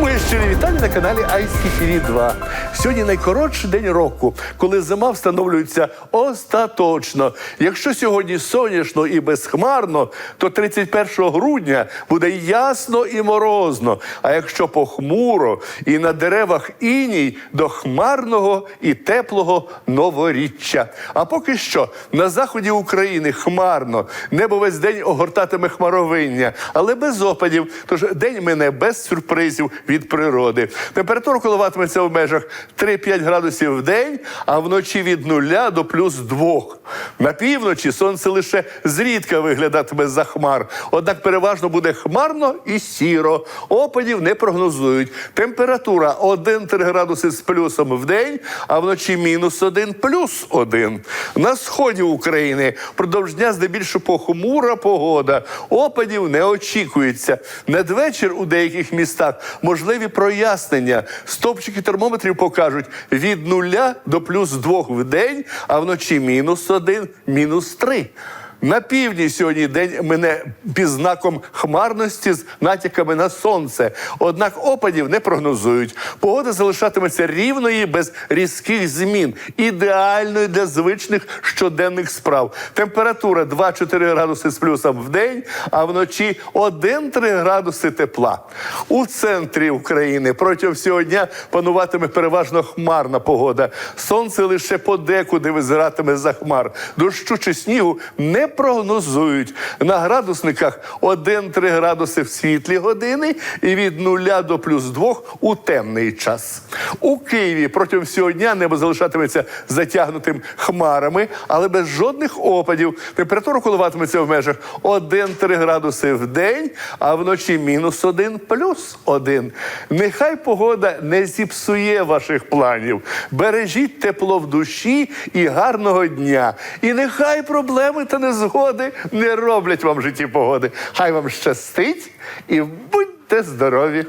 Моє щирі вітання на каналі ICTV 2. Сьогодні найкоротший день року, коли зима встановлюється остаточно. Якщо сьогодні сонячно і безхмарно, то 31 грудня буде ясно і морозно. А якщо похмуро і на деревах іній до хмарного і теплого новоріччя. А поки що на заході України хмарно, небо весь день огортатиме хмаровиння, але без опадів. Тож день мине без сюрпризів від природи. Температура коливатиметься в межах 3-5 градусів в день, а вночі від 0 до плюс 2. На півночі сонце лише зрідка виглядатиме за хмар. Однак переважно буде хмарно і сіро. Опадів не прогнозують. Температура 1-3 градуси з плюсом в день, а вночі мінус 1 плюс 1. На сході України впродовж дня здебільшого похмура погода. Опадів не очікується. Надвечір у деяких містах можливі прояснення. Стопчики термометрів покажуть від 0 до плюс 2 в день, а вночі мінус 1, мінус 3. На півдні сьогодні день мене під знаком хмарності з натяками на сонце. Однак опадів не прогнозують. Погода залишатиметься рівною без різких змін, ідеальною для звичних щоденних справ. Температура 2-4 градуси з плюсом в день, а вночі 1-3 градуси тепла. У центрі України протягом всього дня пануватиме переважно хмарна погода. Сонце лише подекуди визиратиме за хмар. Дощу чи снігу не прогнозують. На градусниках 1-3 градуси в світлі години і від 0 до плюс 2 у темний час. У Києві протягом всього дня небо залишатиметься затягнутим хмарами, але без жодних опадів. Температура коливатиметься в межах 1-3 градуси в день, а вночі мінус 1 плюс 1. Нехай погода не зіпсує ваших планів. Бережіть тепло в душі і гарного дня. І нехай проблеми та незгоди не роблять вам житті погоди. Хай вам щастить і будьте здорові!